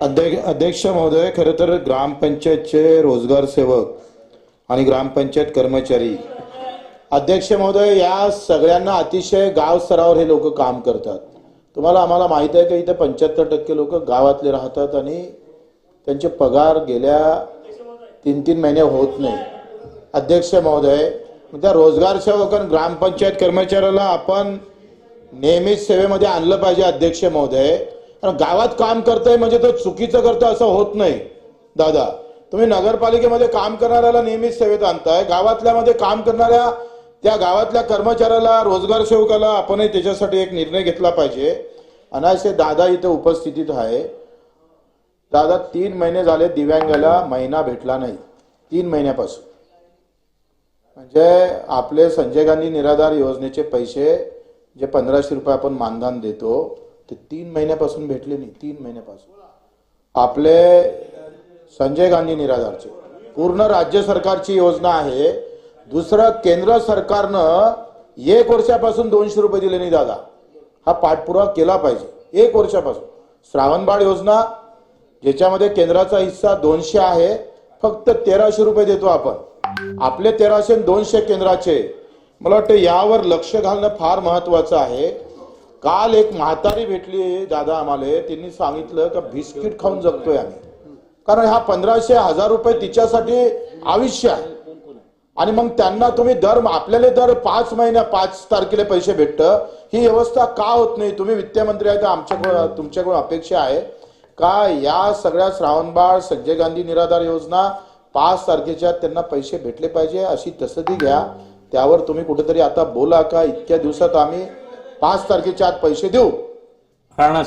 अध्यक्ष अध्यक्ष महोदय खरं तर ग्रामपंचायतचे रोजगार सेवक आणि ग्रामपंचायत कर्मचारी. अध्यक्ष महोदय या सगळ्यांना अतिशय गाव स्तरावर हे लोक काम करतात. तुम्हाला आम्हाला माहीत आहे की इथे पंच्याहत्तर टक्के लोक गावातले राहतात आणि त्यांचे पगार गेल्या तीन तीन महिने होत नाही. अध्यक्ष महोदय त्या रोजगार सेवक आणि ग्रामपंचायत कर्मचाऱ्याला आपण नेहमीच सेवेमध्ये आणलं पाहिजे अध्यक्ष महोदय. कारण गावात काम करतंय म्हणजे तो चुकीचं करतोय असं होत नाही. दादा तुम्ही नगरपालिकेमध्ये काम करणाऱ्याला नेहमीच सेवेत आणताय. गावातल्यामध्ये काम करणाऱ्या त्या गावातल्या कर्मचाऱ्याला रोजगार सेवकाला आपणही त्याच्यासाठी एक निर्णय घेतला पाहिजे. अनायसे दादा इथे उपस्थितीत आहे. दादा तीन महिने झाले दिव्यांगाला महिना भेटला नाही. तीन महिन्यापासून. म्हणजे आपले संजय गांधी निराधार योजनेचे पैसे जे पंधराशे रुपये आपण मानधन देतो ते तीन महिन्यापासून भेटले नाही तीन महिन्यापासून. आपले संजय गांधी निराधारचे. पूर्ण राज्य सरकारची योजना आहे. दुसरं केंद्र सरकारनं एक वर्षापासून दोनशे रुपये दिले नाही दादा. हा पाठपुरावा केला पाहिजे. एक वर्षापासून. श्रावणबाळ योजना ज्याच्यामध्ये केंद्राचा हिस्सा दोनशे आहे. फक्त तेराशे रुपये देतो आपण. आपले तेराशे दोनशे केंद्राचे मला वाटतं यावर लक्ष घालणं फार महत्वाचं आहे. काल एक म्हातारी भेटली दादा आम्हाला त्यांनी सांगितलं का बिस्किट खाऊन जगतोय आम्ही. कारण ह्या पंधराशे हजार रुपये तिच्यासाठी आयुष्य आहे. आणि मग त्यांना तुम्ही दर आपल्याला दर पाच महिन्या पाच तारखेला पैसे भेटतं. ही व्यवस्था का होत नाही? तुम्ही वित्तमंत्री आहे तर आमच्याकडं तुमच्याकडून अपेक्षा आहे का या सगळ्या श्रावणबाळ संजय गांधी निराधार योजना पाच तारखेच्या त्यांना पैसे भेटले पाहिजे अशी तसदी घ्या. त्यावर तुम्ही कुठेतरी आता बोला का? इतक्या दिवसात आम्ही पाच तारखेच्या आत पैसे देऊ. राहणार